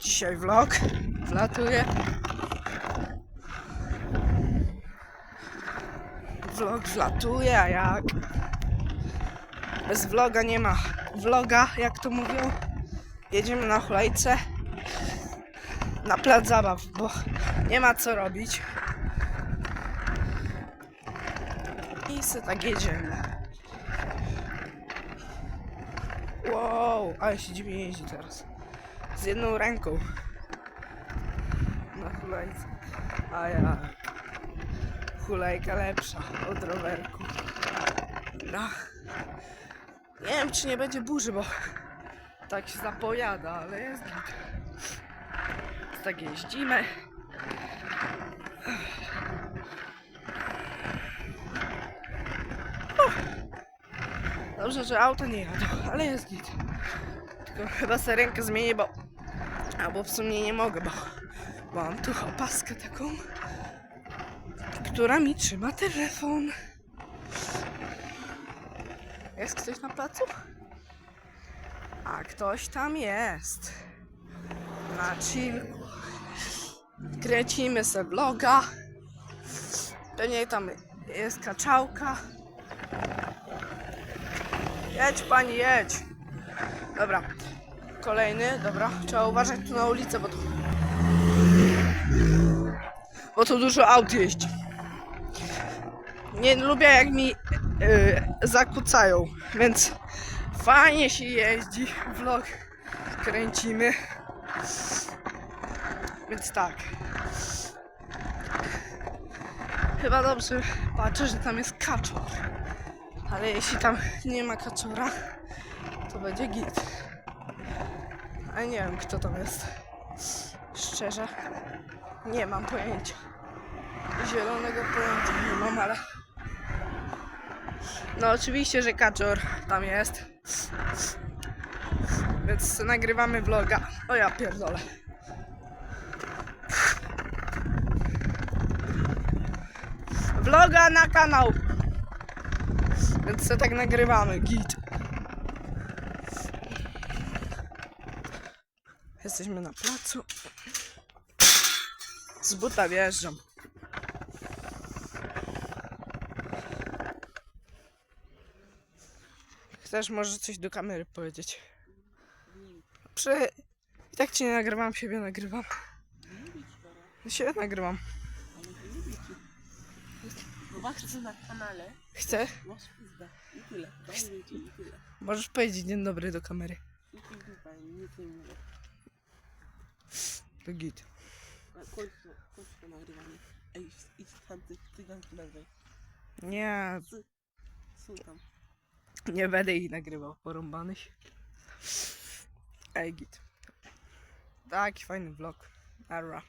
Dzisiaj vlog. Wlatuję. Vlog wlatuje, a jak? Bez vloga nie ma vloga, jak to mówią. Jedziemy na hulajce. Na plac zabaw, bo nie ma co robić. I se tak jedziemy. Wow, ale się dziwnie jeździ teraz. Z jedną ręką. Na hulajce. A ja. Hulajka lepsza od rowerku. No. Nie wiem, czy nie będzie burzy, bo tak się zapowiada, ale jest git. Tak jeździmy. Dobrze, że auto nie jadą, ale jest git. Tylko chyba sobie rękę bo... Albo w sumie nie mogę, bo... bo Mam tu opaskę taką, która mi trzyma telefon. Jest ktoś na placu? A ktoś tam jest. Na chillku. Kręcimy se vloga. Pewnie tam jest kaczałka. Jedź pani, jedź. Dobra. Kolejny, dobra. Trzeba uważać tu na ulicę, bo tu... Bo tu dużo aut jeździ. Nie lubię jak mi yy, zakłócają, więc fajnie się jeździ. Vlog kręcimy. Więc tak. Chyba dobrze patrzę, że tam jest kaczor. Ale jeśli tam nie ma kaczora, to będzie git. Ale nie wiem, kto tam jest. Szczerze, nie mam pojęcia. Zielonego pojęcia nie mam, ale... No oczywiście, że kaczor tam jest. Więc nagrywamy vloga. O ja pierdolę. Vloga na kanał. Więc se tak nagrywamy, git. Jesteśmy na placu. Z buta wjeżdżam. Chcesz może coś do kamery powiedzieć? Prze... I tak cię nie nagrywam, siebie nagrywam. Siebie nagrywam. Chcę na kanale. Chcę? Możesz powiedzieć dzień dobry do kamery. I ty dupa, nic nie mówię. To git. Kończ to, kończ to nagrywanie. Ej, idź tam ty, cyganki nazwaj. Nie, tam. nie będę ich nagrywał, porąbanych. Ej, git. Taki fajny vlog. Ara.